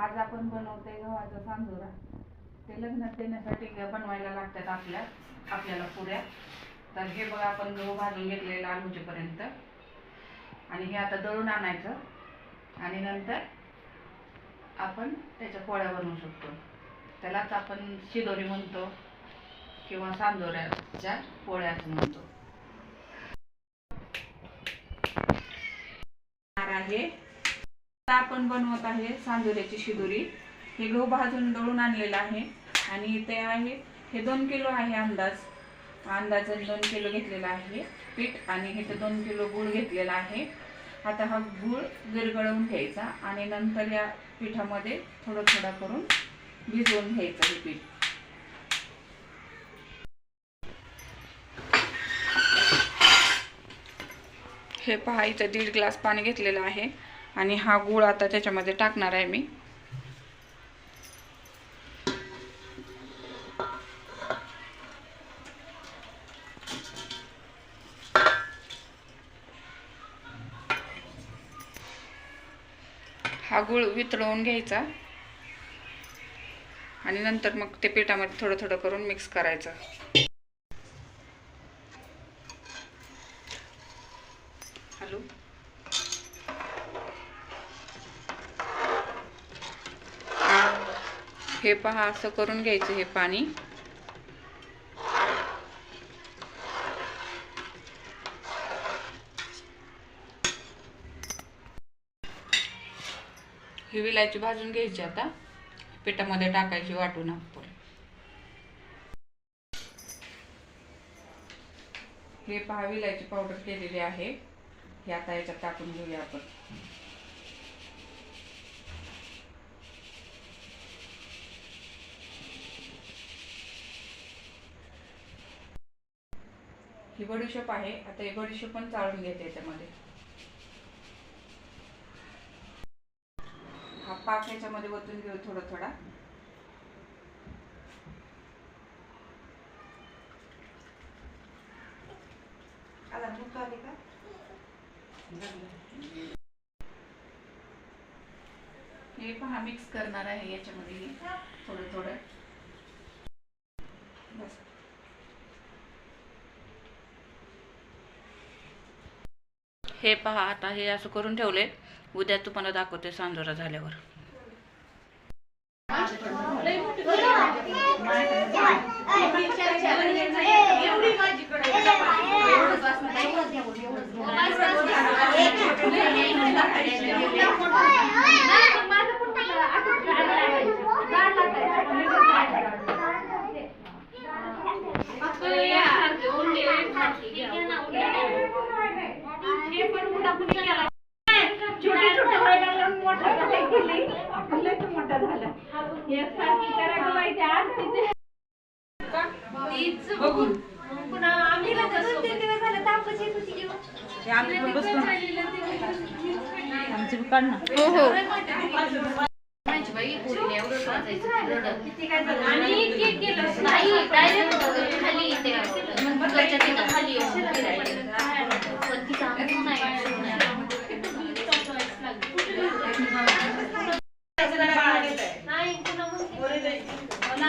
आज आपण बनवतोय गव्हाचा सांजोरा. ते लग्नात देण्यासाठी बनवायला लागतात आपल्या आपल्याला पुऱ्या. तर हे बघा आपण गहू भाजून घेतले लाल होजेपर्यंत. आणि हे आता दळून आणायचं. आणि नंतर आपण त्याच्या पोळ्या बनवू शकतो. त्यालाच आपण शिदोरी म्हणतो किंवा सांजोऱ्याच्या पोळ्या असं म्हणतो. आहे. आपण बनवत आहे सांजोऱ्याची शिदोरी. हे गहू भाजून दळून आणलेलं आहे. आणि ते आहे हे दोन किलो आहे अंदाज. अंदाज दोन किलो घेतलेला आहे पीठ आणि हे दोन किलो गूळ घेतलेला आहे. आता हा गूळ विरघळवून घ्यायचा आणि नंतर या पिठामध्ये थोडं थोडं करून भिजवून घ्यायचं हे पीठ. हे पहा इथं दीड ग्लास पाणी घेतलेलं आहे. आणि हा गूळ आता त्याच्यामध्ये टाकणार आहे मी. हा गूळ वितळवून घ्यायचा. आणि नंतर मग ते पिठामध्ये थोडं थोडं करून मिक्स करायचं. हॅलो? हे पहा असं करून घ्यायचं हे पाणी. ही विलायची भाजून घ्यायची आता. पिठामध्ये टाकायची वाटून आपण. हे पहा विलायची पावडर केलेली आहे. हे आता याच्यात टाकून घेऊया आपण. ही बडीशेप आहे. आता ही बडीशेप पण चाळून घेते याच्यामध्ये. हा पाक याच्यामध्ये ओतून घेऊ थोडा थोडा. आला भूक आली का? हे पहा मिक्स करणार आहे याच्यामध्ये. थोडं थोडं. बस. हे पहा आता हे असं करून ठेवले. उद्या तुम्हाला दाखवते सांजोरा झाल्यावर. पुन्हा आम्ही ना दोन तीन दिवस झाले तापच येत होती जेव्हा. आणि केक केलं. नाही डायरेक्ट खाली खाली